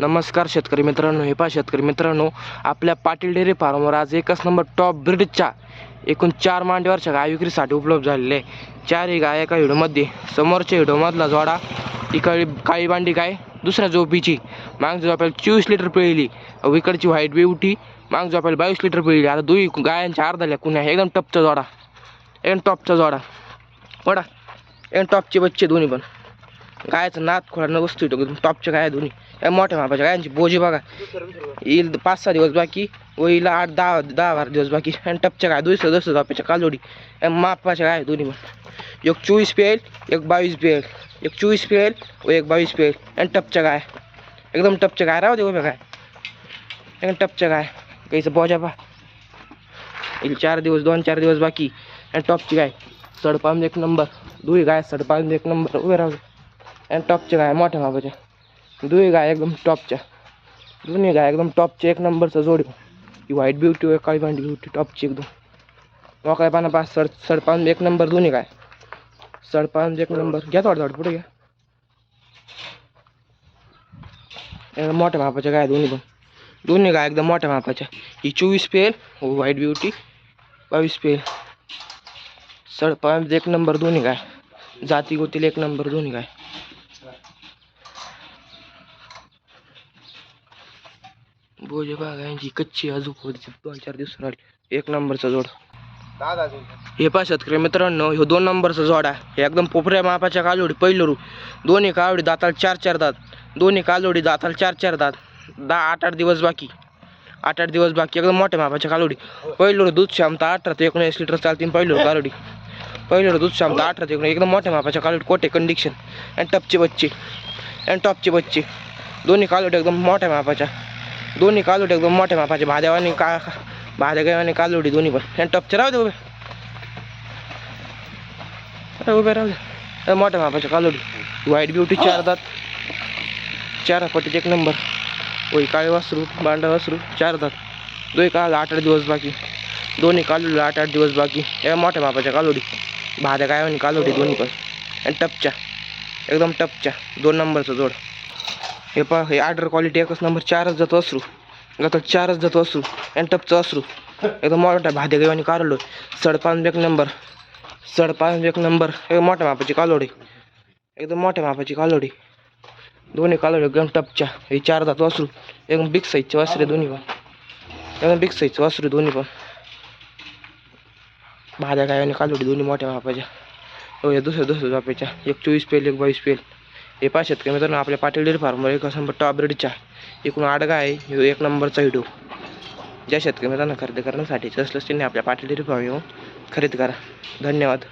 नमस्कार शेतकरी मित्रांनो हे पा शेतकरी मित्रांनो आपल्या पाटील डेअरी फार्मवर आज एकच नंबर टॉप ब्रिडच्या एकूण चार मांडीवरच्या गाय विक्रीसाठी उपलब्ध झालेले आहे. चारही गाय एका हिडोमध्ये समोरच्या हिडोमधला जोडा इकडे काळी बांडी गाय दुसऱ्या झोपीची माग आपल्याला चोवीस लिटर पिळली इकडची व्हाईट ब्युटी माग आपल्याला बावीस लिटर पिळली आता दुई गायांच्या अर्धाल्या कुण्या एकदम टपचा जोडा एकदम टॉपचा जोडा पडा एकदम टॉपचे बच्चे दोन्ही पण. गायचं नात खोडा न वस्तू एकदम टॉपच्या गाय दोन्ही? या मोठ्या मापाच्या गायांची बोजी बघा. येईल पाच सहा दिवस बाकी. व आठ दहा दहा बारा दिवस बाकी. आणि टपच्या गाय दुसरं दस बापाच्या कालोडी या मापाच्या गाय दोन्ही पण एक चोवीस पेल एक बावीस पेल एक चोवीस पेल व एक बावीस पेल आणि टपच्या गाय एकदम टपच्या गाय राहू दे उभ्या गाय एकदम टपच्या गाय गाईचं बोजा पा येईल चार दिवस दोन चार दिवस बाकी. आणि टॉपची गाय सडपाम एक नंबर. दुई गाय सडपाम एक नंबर. उभे राहू आणि टॉपच्या गाय मोठ्या मापाच्या दुई गाय एकदम टॉपच्या दोन्ही गाय एकदम टॉपचे एक नंबरचा जोड व्हाईट ब्युटी व काळी भांडी ब्युटी टॉपची एकदम। मोकळ्या पाना पाच सड सडपान एक नंबर दोन्ही गाय। सडपान एक नंबर। घ्या थोडं थोडं पुढे एकदम मोठ्या मापाच्या गाय दोन्ही पण। दोन्ही गाय एकदम मोठ्या मापाच्या ही चोवीस पेल व्हाईट ब्युटी बावीस पेल सडपान एक नंबर दोन्ही गाय। जाती गोतील एक नंबर दोन्ही गाय। बोजे बागांची कच्ची अजून होती दोन चार दिवस राहिली. एक नंबरचा जोड. हे पहा शेतकरी मित्रांनो ह्यो दोन नंबरचा जोड आहे. हे एकदम पोपऱ्या मापाच्या कालोडी पहिलं रू दोन्ही कालोडी दाताला चार चार दात. दोन्ही कालोडी दाताला चार चार दात. दहा आठ आठ दिवस बाकी. आठ आठ दिवस बाकी. एकदम मोठ्या मापाच्या कालोडी पहिलं रू दूध क्षमता अठरा ते एकोणीस लिटर चालतील पहिलं कालोडी पहिलं दूध क्षमता अठरा ते एकोणीस. एकदम मोठ्या मापाच्या कालोडी कोटे कंडिक्शन अँड टपचे बच्चे. अँड टॉपचे बच्चे. दोन्ही कालोडी एकदम मोठ्या मापाच्या. दोन्ही कालोडी एकदम मोठ्या मापाचे भाद्यावानी का भाद्यागावानी कालोडी दोन्ही पण. आणि टपचे राहू दे उभे. उभे राहू दे. मोठ्या मापाच्या कालोडी व्हाईट ब्युटी चार दात. चार पटीचे एक नंबर होई काळे वासरू बांडा वासरू चार दात. दोही काल आठ आठ दिवस बाकी. दोन्ही कालोडी आठ आठ दिवस बाकी. या मोठ्या मापाच्या कालोडी भाद्या गायवानी कालोडी दोन्ही पण. आणि टपच्या. एकदम टपच्या. दोन नंबरचं जोड. हे पहा हे ऑर्डर क्वालिटी एकच नंबर चारच जातो असरू जातात चारच जातो असू आणि टपचं असरू एकदम मोठ्या भाद्या आणि कारलो सडपान एक नंबर सडपान एक नंबर एक मोठ्या मापाची कालोडी. एकदम मोठ्या मापाची कालोडी. दोन्ही कालोडी एकदम टपच्या. हे चार जातो असू एकदम बिग साईजचे वासरे दोन्ही पण. एकदम बिग साईजचं वासरू दोन्ही पण. गाई आणि कालोडी दोन्ही मोठ्या मापाच्या. हो, या दुसऱ्या दुसऱ्या बापाच्या एक चोवीस पेल एक बावीस पेल. हे पाच शेतकरी मित्रांनो आपल्या पाटील डेअरी फार्मवर एक नंबर टॉप ब्रेडच्या एकूण आडगा आहे. ह्यो एक नंबरचा व्हिडिओ. ज्या शेतकरी मित्रांना खरेदी करण्यासाठी असलं त्यांनी आपल्या पाटील डेअरी फार्म येऊन खरेदी करा. धन्यवाद.